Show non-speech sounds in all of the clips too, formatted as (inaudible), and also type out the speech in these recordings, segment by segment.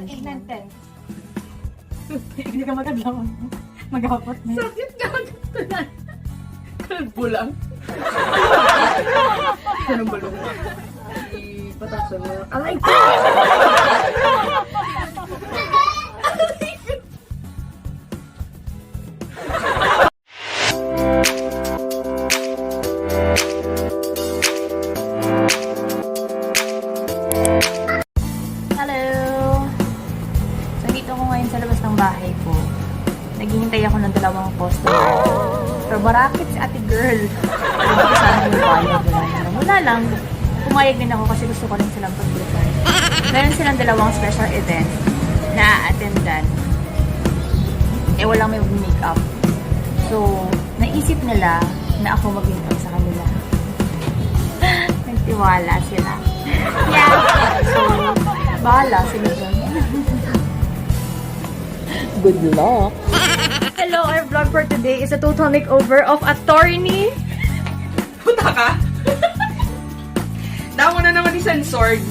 Eight and ten. Hindi ka magkadlaw. Mag-apat na. Sakit ka. Kalbo lang. Ano ba lang? Ipatasan mo. Aray ko! Barakit si ate girl. Ko sana yung. Wala lang. Pumayag din ako kasi gusto ko rin silang pag-prepare. Meron silang dalawang special event na attendan. Eh, walang may make-up. So, naisip nila na ako mag-make-up sa kanila. (gasps) Nagtiwala sila. Yeah. So, bahala sila dyan. Good luck. Hello, our vlog for today is a total makeover of attorney. Punta ka? (laughs) Damo na naman isang sword.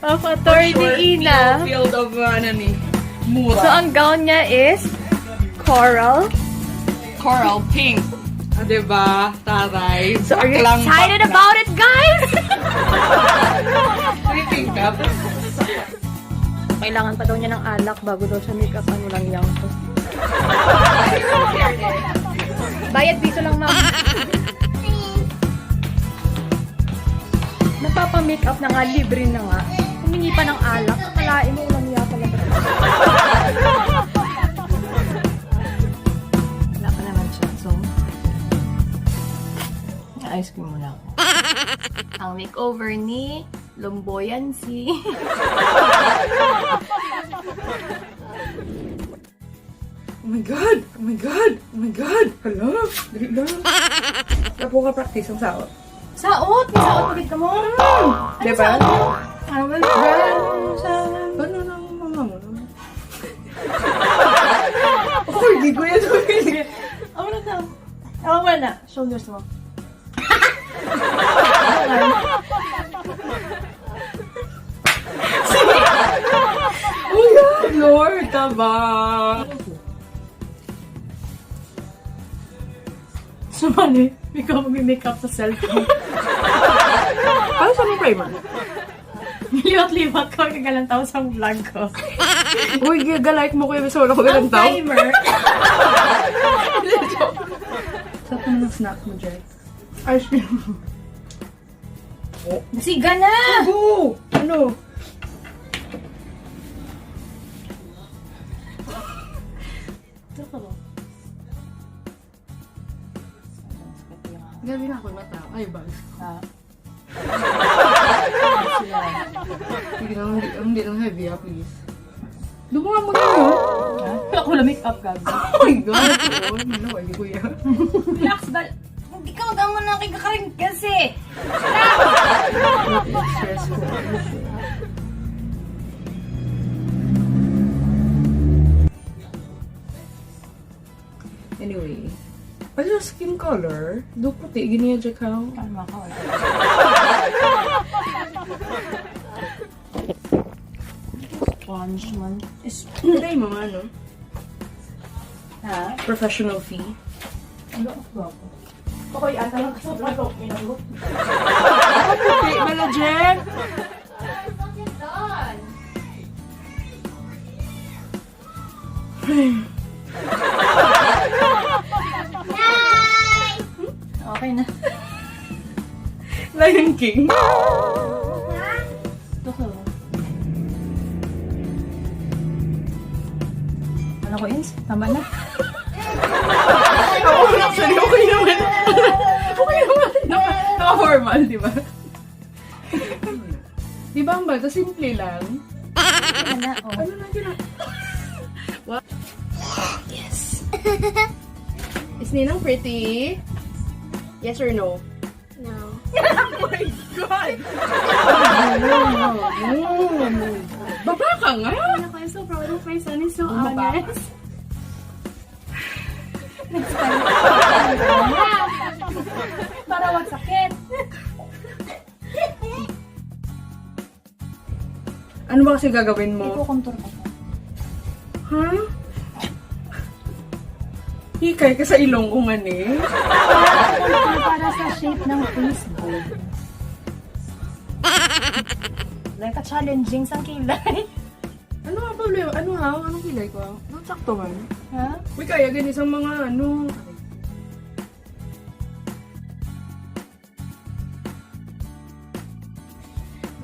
Of attorney Short Ina. Field, field of uh, ano ni, mura. So, ang gown niya is coral. coral pink. Ah, diba? Taray. So, are you excited bakla. about it, guys? (laughs) May pink up. Kailangan pa daw niya ng alak bago daw siya make-up. Ano lang Napapa-makeup na nga, libre na nga. Humingi pa ng alak, kakalain mo lang niya pala. Wala pa naman siya, so... Ice cream muna ako. Ang makeover ni Lumboyancy. Oh my God! Oh my God! Oh my God! Hala! Dali lang. Tapo ka practice ang sao. Saot! May saot ulit ka mo! Diba? Ano ba? Sa... Ano na ang mama mo naman? Oh, (laughs) hindi ko yan. Ako na. Ako ba na? Shoulders mo. (laughs) God, Lord, taba. Sumali. Ikaw mag-makeup sa cellphone. Paano sa mga primer? Liwat-liwat ko. Kagalang tao sa vlog ko. Uy, gagalike mo ko yung episode ako Ang bilang tao. timer. Sa ka ng snack mo, Jay? Ice cream. Nasiga na! Go! Ano? Gabi na ako na tao. Ay, ba? Ah. Sige na, hindi, hindi lang heavy ah, please. Lumungan mo na, no? Ako na makeup gago. (laughs) Oh my God! Oo, ano, hindi ko yan. Relax ba? Ikaw daw mo na kikakarin kasi. Stressful. Anyway. Ano yung skin color? Do puti, ganiya dyan ka. Ano ba ka? Sponge man. Is... Try mo, ano? Ha? Professional fee. Ano ba ako? Ako yung ata lang sa vlog ko. Pinag-book. Puti, mala dyan! (laughs) Okay na. (laughs) Lion King. Ito ko. Ano ko, Ins? Tama na. Ako, actually, okay naman. okay naman. Naka, naka-formal, di ba? di ba ang bago? Simple lang. Ano na, oh. Ano lang yun? What? Yes. Is Ninang pretty? Yes or no? No. (laughs) oh my God! Baba ka nga! Ako, I'm so proud of my son. He's so Bumaba ka. honest. (laughs) Para wag sakit. Ano ba kasi gagawin mo? Iko-contour ko. Ha? Hikay ka sa ilong ko nga ni. Contour para sa shape ng Facebook. like a challenging sang kilay. Ano nga problema? Ano ha? Anong kilay ko? Anong sakto man? ha? Uy, kaya ganun isang mga ano...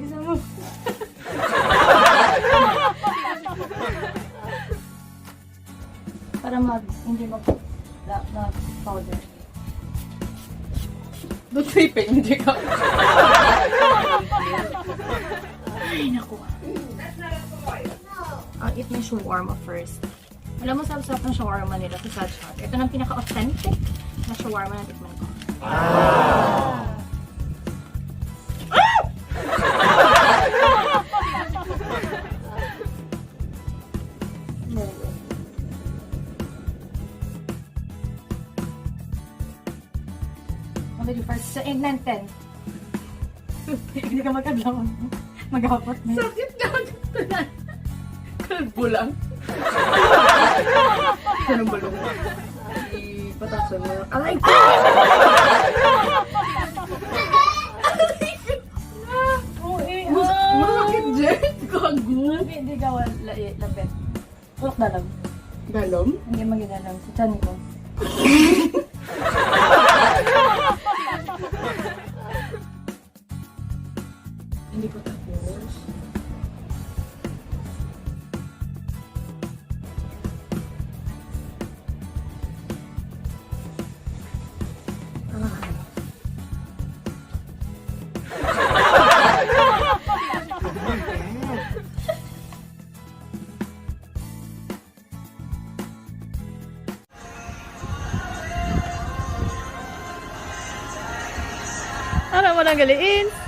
Isa mo. para mag, hindi mag, na, na powder. Don't say pain, hindi ka. Ay, naku. I'll eat my shawarma first. Alam mo, sarap-sarap ng shawarma nila sa Sajhar. Ito ng pinaka-authentic na shawarma na tikman ko. Ano yung first? Sa 8, 9, 10. Hindi ka magkadlaw. Maghapot na. Sakit ka. Kalbo lang. Ganun ba lang? Ipatasan mo. Aray ko! Eh. Mas- Masakit, Jen. Labi, hindi ka wala lapit. Tulok dalam. Galom? Hindi maginalang. Sa chan ko. (laughs) Ano mo nang galiin?